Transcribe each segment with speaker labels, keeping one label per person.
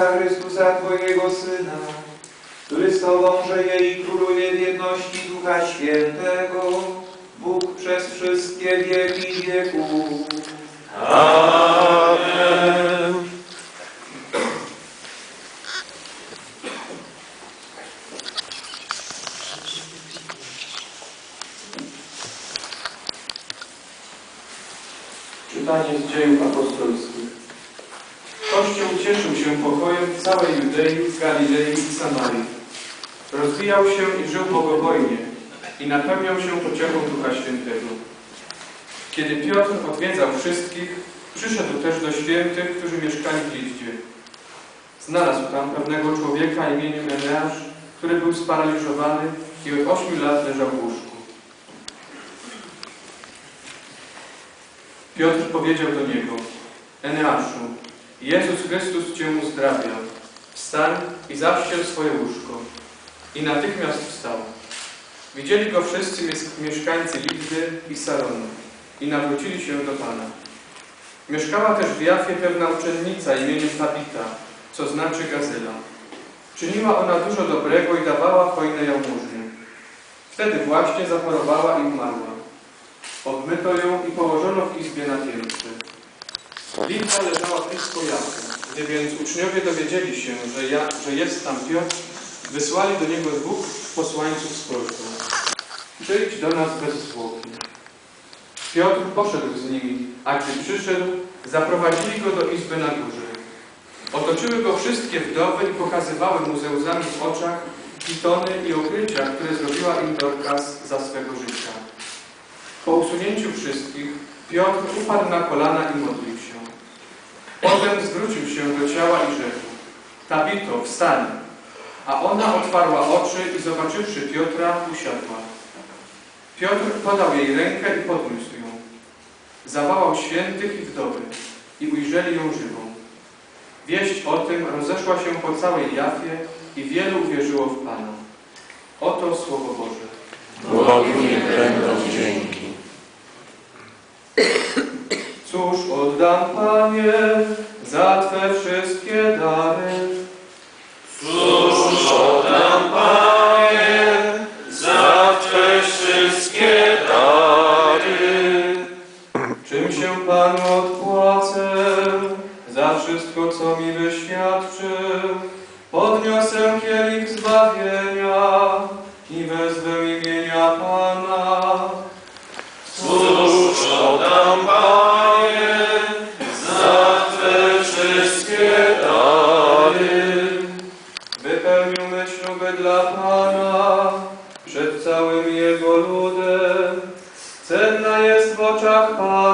Speaker 1: Chrystusa Twojego Syna, który z Tobą żyje i króluje w jedności Ducha Świętego, Bóg przez wszystkie wieki wieków.
Speaker 2: Amen. Czytanie z dziejów apostolskich. Kościół cieszył się pokojem w całej Judei, Galilei i Samarii. Rozwijał się i żył bogobojnie i napełniał się pociechą Ducha Świętego. Kiedy Piotr odwiedzał wszystkich, przyszedł też do świętych, którzy mieszkali w Lidzie. Znalazł tam pewnego człowieka imieniem Eneasz, który był sparaliżowany i od ośmiu lat leżał w łóżku. Piotr powiedział do niego, Eneaszu, Jezus Chrystus Cię uzdrawia. Wstań i zaściel swoje łóżko. I natychmiast wstał. Widzieli go wszyscy mies- mieszkańcy Lidy i Saronu i nawrócili się do Pana. Mieszkała też w Jafie pewna uczennica imieniem Tabita, co znaczy gazyla. Czyniła ona dużo dobrego i dawała hojne jałmużny. Wtedy właśnie zachorowała i umarła. Obmyto ją i położono w izbie na piętrze. Lidia leżała blisko Jafy. Gdy więc uczniowie dowiedzieli się, że, ja, że jest tam Piotr, wysłali do niego dwóch posłańców z prośbą. Przyjdź do nas bez zwłoki. Piotr poszedł z nimi, a gdy przyszedł, zaprowadzili go do izby na górze. Otoczyły go wszystkie wdowy i pokazywały mu ze łzami w oczach pitony i okrycia, które zrobiła im Dorcas za swego życia. Po usunięciu wszystkich, Piotr upadł na kolana i modlił się. Potem zwrócił się do ciała i rzekł, Tabito, wstań! A ona otwarła oczy i zobaczywszy Piotra, usiadła. Piotr podał jej rękę i podniósł ją. Zawołał świętych i wdowy i ujrzeli ją żywą. Wieść o tym rozeszła się po całej Jafie i wielu uwierzyło w Pana. Oto Słowo Boże.
Speaker 3: Bogu niech będą dzięki.
Speaker 1: Oddam Panie za Twe wszystkie dary?
Speaker 3: Cóż oddam Panie za Twe wszystkie dary?
Speaker 1: Czym się Panu odpłacę za wszystko, co mi wyświadczył? Podniosę kielich zbawienia i wezwę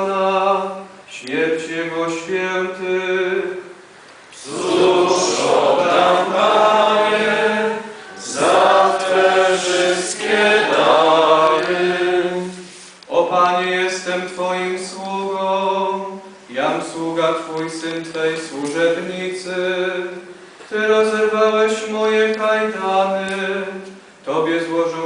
Speaker 1: Pana śmierć Jego świętych.
Speaker 3: Cóż oddam Panie za Twe wszystkie dary?
Speaker 1: O Panie, jestem Twoim sługą, jam sługa Twój, Syn Twej służebnicy. Ty rozerwałeś moje kajdany, Tobie złożę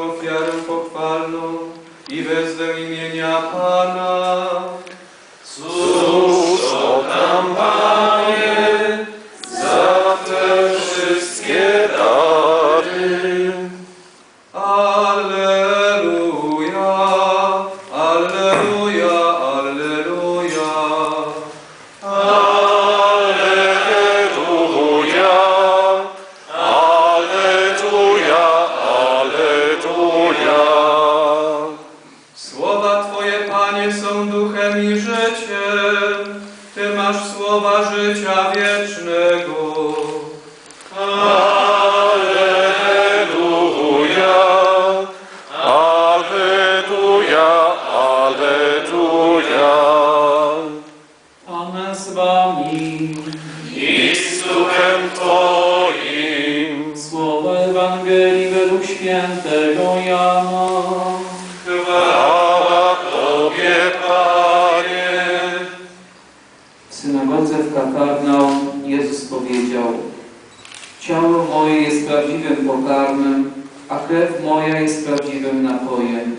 Speaker 1: i życiem. Ty masz słowa życia wiecznego.
Speaker 4: Moje jest prawdziwym pokarmem, a krew moja jest prawdziwym napojem.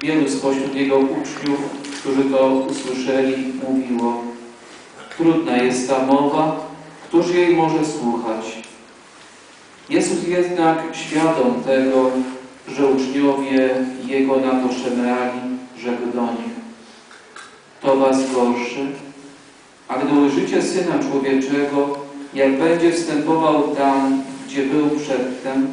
Speaker 4: Wielu spośród Jego uczniów, którzy to usłyszeli, mówiło Trudna jest ta mowa, Któż jej może słuchać? Jezus jednak świadom tego, że uczniowie Jego na to szemrali, rzekł do nich. To was gorszy? A gdy ujrzycie Syna Człowieczego, jak będzie wstępował tam, gdzie był przedtem,